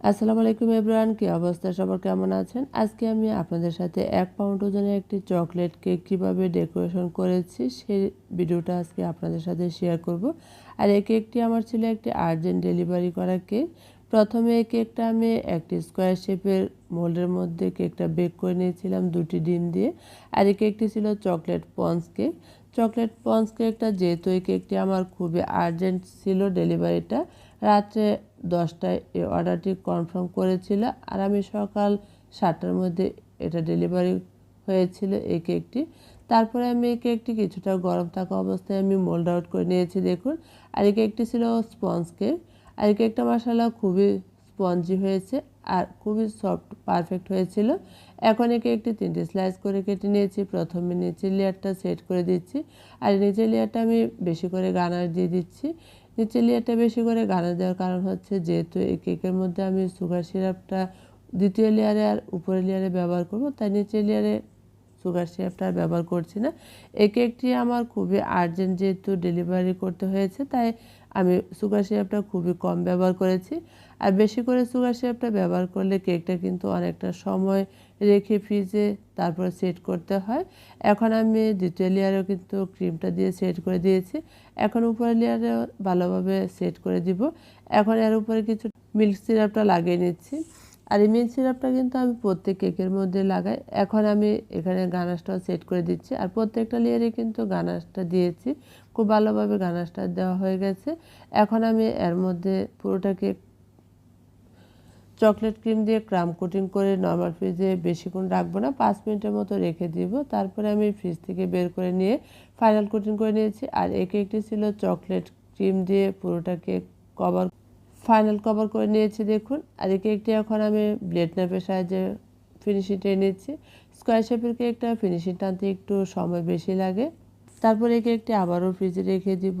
আসসালামু আলাইকুম এভরিওয়ান, কি অবস্থা? সবার কেমন আছেন? আজকে আমি আপনাদের সাথে এক পাউন্ড ওজনের একটি চকলেট কেক কীভাবে ডেকোরেশন করেছি সেই ভিডিওটা আজকে আপনাদের সাথে শেয়ার করব। আর এই কেকটি আমার ছিল একটি আর্জেন্ট ডেলিভারি করা কেক। প্রথমে এই কেকটা আমি একটি স্কোয়ার শেপের মোল্ডের মধ্যে কেকটা বেক করে নিয়েছিলাম দুটি ডিম দিয়ে। আর এই কেকটি ছিল চকলেট পঞ্চ কেক। চকলেট পঞ্চ কেকটা যেহেতু এই কেকটি আমার খুবই আর্জেন্ট ছিল ডেলিভারিটা রাত্রে দশটায় এই অর্ডারটি কনফার্ম করেছিল আর আমি সকাল সাতটার মধ্যে এটা ডেলিভারি হয়েছিল এই কেকটি। তারপরে আমি এই কেকটি কিছুটা গরম থাকা অবস্থায় আমি মোল্ড আউট করে নিয়েছি, দেখুন। আর এই কেকটি ছিল স্পঞ্জ কেক। আর এই কেকটা মশালা খুবই স্পঞ্জি হয়েছে আর খুবই সফট, পারফেক্ট হয়েছিল। এখন একে একটি তিনটে স্লাইস করে কেটে নিয়েছি। প্রথমে নিচের লেয়ারটা সেট করে দিচ্ছি। আর নিচের লেয়ারটা আমি বেশি করে গানার দিয়ে দিচ্ছি। নিচের লেয়ারটা বেশি করে গানা দেওয়ার কারণ হচ্ছে যেহেতু এই কেকের মধ্যে আমি সুগার সিরাপটা দ্বিতীয় লেয়ারে আর উপরের লেয়ারে ব্যবহার করব, তাই নিচের লেয়ারে সুগার সিরাপটা আর ব্যবহার করছি না। এই কেকটি আমার খুবই আর্জেন্ট যেহেতু ডেলিভারি করতে হয়েছে, তাই আমি সুগার সিরাপটা খুবই কম ব্যবহার করেছি। আর বেশি করে সুগার সিরাপটা ব্যবহার করলে কেকটা কিন্তু অনেকটা সময় রেখে ফ্রিজে তারপর সেট করতে হয়। এখন আমি দ্বিতীয় লেয়ারেও কিন্তু ক্রিমটা দিয়ে সেট করে দিয়েছি। এখন উপরের লেয়ারে ভালোভাবে সেট করে দিব। এখন এর উপরে কিছু মিল্ক সিরাপটা লাগিয়ে নিচ্ছি। আর এই মিল্ক সিরাপটা কিন্তু আমি প্রত্যেক কেকের মধ্যে লাগাই। এখন আমি এখানে গানাশটাও সেট করে দিচ্ছি। আর প্রত্যেকটা লেয়ারে কিন্তু গানাশটা দিয়েছি। খুব ভালোভাবে গানাশটা দেওয়া হয়ে গেছে। এখন আমি এর মধ্যে পুরোটাকে চকলেট ক্রিম দিয়ে ক্রাম কোটিং করে নর্মাল ফ্রিজে বেশিক্ষণ রাখব না। পাঁচ মিনিটের মতো রেখে দিব। তারপরে আমি ফ্রিজ থেকে বের করে নিয়ে ফাইনাল কোটিং করে নিয়েছি। আর এই কেকটি ছিল চকলেট ক্রিম দিয়ে পুরোটাকে কভার ফাইনাল কভার করে নিয়েছি, দেখুন। আর এই কেকটি এখন আমি ব্লেড নাপের সাহায্যে ফিনিশিং টেনে নিচ্ছি স্কোয়ার শেপের কেকটা ফিনিশিং টানতে একটু সময় বেশি লাগে। তারপরে এই কেকটি আবারও ফ্রিজে রেখে দিব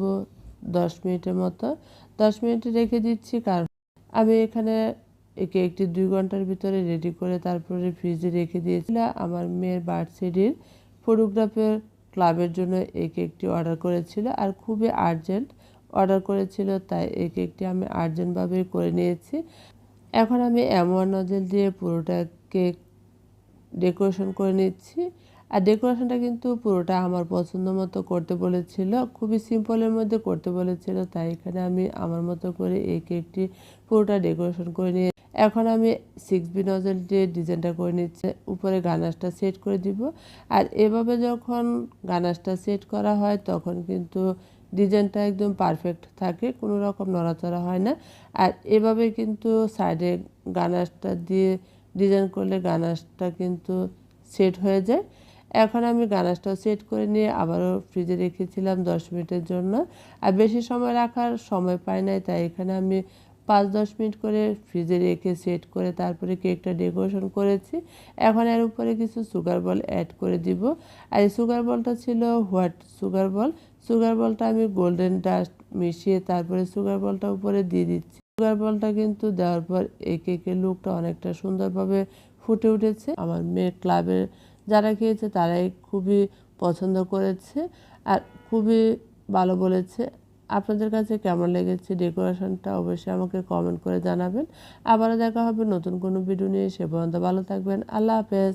দশ মিনিটের মতো। দশ মিনিটে রেখে দিচ্ছি, কারণ আমি এখানে একে একটি দুই ঘণ্টার ভিতরে রেডি করে তারপরে ফ্রিজে রেখে দিয়েছিলাম আমার মেয়ের বার্থডের ফটোগ্রাফের ক্লাবের জন্য এই কেকটি অর্ডার করেছিল। আর খুবই আর্জেন্ট অর্ডার করেছিল, তাই এই কেকটি আমি আর্জেন্টভাবেই করে নিয়েছি। এখন আমি এমন নজেল দিয়ে পুরোটা কেক ডেকোরেশন করে নিচ্ছি। আর ডেকোরেশনটা কিন্তু পুরোটা আমার পছন্দ মতো করতে বলেছিল, খুবই সিম্পলের মধ্যে করতে বলেছিল, তাই এখানে আমি আমার মতো করে এই কেকটি পুরোটা ডেকোরেশন করে নিয়ে এখন আমি সিক্স বি নজেল দিয়ে ডিজাইনটা করে নিচ্ছে। উপরে গানাসটা সেট করে দিব। আর এভাবে যখন গানাসটা সেট করা হয়, তখন কিন্তু ডিজাইনটা একদম পারফেক্ট থাকে, কোনো রকম নড়াচড়া হয় না। আর এভাবে কিন্তু সাইডে গানাসটা দিয়ে ডিজাইন করলে গানাসটা কিন্তু সেট হয়ে যায়। এখন আমি গানাসটাও সেট করে নিয়ে আবারও ফ্রিজে রেখেছিলাম দশ মিনিটের জন্য। আর বেশি সময় রাখার সময় পাই নাই, তাই এখানে আমি পাঁচ দশ মিনিট করে ফ্রিজে রেখে সেট করে তারপরে কেকটা ডেকোরেশন করেছি। এখন এর উপরে কিছু সুগার বল অ্যাড করে দিব। আর এই সুগার বলটা ছিল হোয়াইট সুগার বল সুগার বলটা আমি গোল্ডেন ডাস্ট মিশিয়ে তারপরে সুগার বলটা উপরে দিয়ে দিচ্ছি। সুগার বলটা কিন্তু দেওয়ার পর এই কেকের লুকটা অনেকটা সুন্দরভাবে ফুটে উঠেছে। আমার মেয়ে ক্লাবের যারা খেয়েছে তারাই খুবই পছন্দ করেছে আর খুবই ভালো বলেছে। আপনাদের কাছে কেমন লেগেছে ডেকোরেশনটা অবশ্যই আমাকে কমেন্ট করে জানাবেন। আবারও দেখা হবে নতুন কোনো ভিডিও নিয়ে, সে পর্যন্ত ভালো থাকবেন। আল্লাহ হাফেজ।